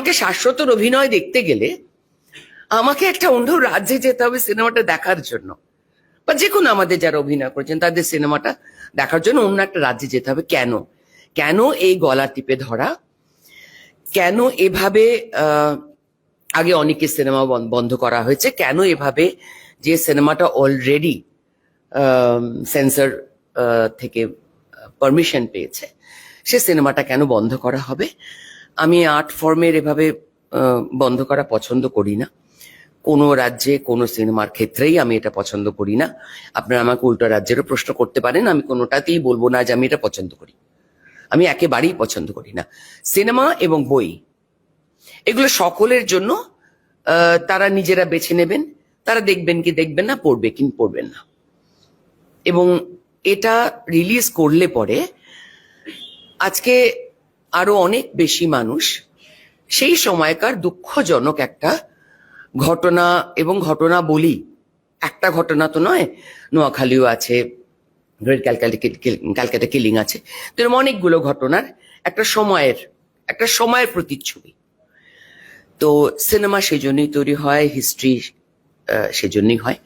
আমাকে শাশ্বতর অভিনয় দেখতে গেলে আমাকে একটা অন্য রাজ্যে যেতে হবে সিনেমাটা দেখার জন্য। বা যে কোনো আমাদের যারা অভিনয় করেছেন, তাদের সিনেমাটা দেখার জন্য অন্য একটা রাজ্যে যেতে হবে। কেন? কেন এই গলা টিপে ধরা? কেন এভাবে আগে অনেকের সিনেমা বন- বন্ধ করা হয়েছে? কেন এভাবে যে সিনেমাটা অলরেডি সেন্সর থেকে পারমিশন পেয়েছে, সে সিনেমাটা কেন বন্ধ করা হবে? আমি আর্ট ফর্মের এভাবে বন্ধ করা পছন্দ করি না। কোনো রাজ্যে, কোনো সিনেমার ক্ষেত্রেই আমি এটা পছন্দ করি না। আপনারা আমাকে উল্টো রাজ্যেরও প্রশ্ন করতে পারেন, আমি কোনোটাতেই বলব না যে আমি এটা পছন্দ করি। আমি একেবারেই পছন্দ করি না। সিনেমা এবং বই, এগুলো সকলের জন্য তারা নিজেরা বেছে নেবেন, তারা দেখবেন কি দেখবেন না, পড়বে কি পড়বেন না। এবং এটা রিলিজ করলে পরে, আজকে আরও অনেক বেশি মানুষ, সেই সময়কার দুঃখজনক একটা ঘটনা এবং ঘটনা বলি। একটা ঘটনা তো নয়, নোয়াখালীও আছে গ্রেট ক্যালকাটা ক্যালকাটা কিলিং আছে। তো এরকম অনেকগুলো ঘটনার একটা সময়ের একটা সময়ের প্রতিচ্ছবি। তো সিনেমা সেই জন্যই তৈরি হয়, হিস্ট্রি সেজন্যই হয়।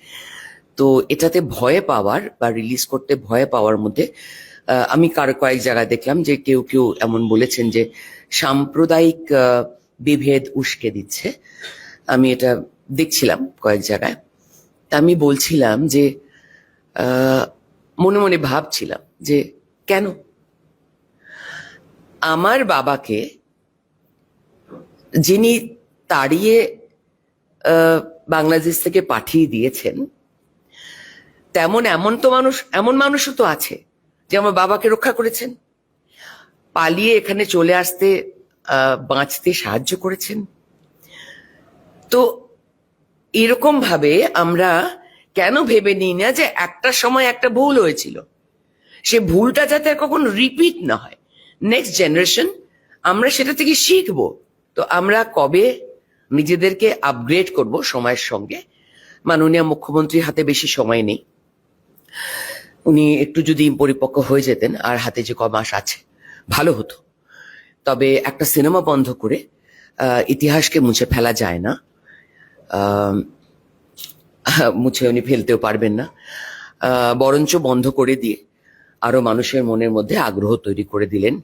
তো এটাতে ভয় পাওয়ার বা রিলিজ করতে ভয় পাওয়ার মধ্যে আমি কার কয়েক জায়গায় দেখলাম যে কেউ কেউ এমন বলেছেন যে সাম্প্রদায়িক বিভেদ উস্কে দিচ্ছে। আমি এটা দেখছিলাম কয়েক জায়গায়। তা আমি বলছিলাম যে মনে মনে ভাবছিলাম যে কেন? আমার বাবাকে যিনি তাড়িয়ে বাংলাদেশ থেকে পাঠিয়ে দিয়েছেন, তেমন এমন তো মানুষ, এমন মানুষও তো আছে। যে আমার বাবাকে রক্ষা করেছেন। পালিয়ে এখানে চলে আসতে বাঁচতে সাহায্য করেছেন। তো এরকম ভাবে আমরা কেন ভেবে নিই না যে একটা সময় একটা ভুল হয়েছিল? সে ভুলটা যাতে কখনো রিপিট না হয়। নেক্সট জেনারেশন আমরা সেটা থেকে শিখব। তো আমরা কবে নিজেদেরকে আপগ্রেড করব সময়ের সঙ্গে? মাননীয় মুখ্যমন্ত্রীর হাতে বেশি সময় নেই। উনি একটু যদি পরিপক্ক হয়ে যেতেন, আর হাতে যে কমাস মাস আছে, ভালো হতো। তবে একটা সিনেমা বন্ধ করে ইতিহাসকে মুছে ফেলা যায় না। মুছে উনি ফেলতেও পারবেন না। বরঞ্চ বন্ধ করে দিয়ে আরও মানুষের মনের মধ্যে আগ্রহ তৈরি করে দিলেন।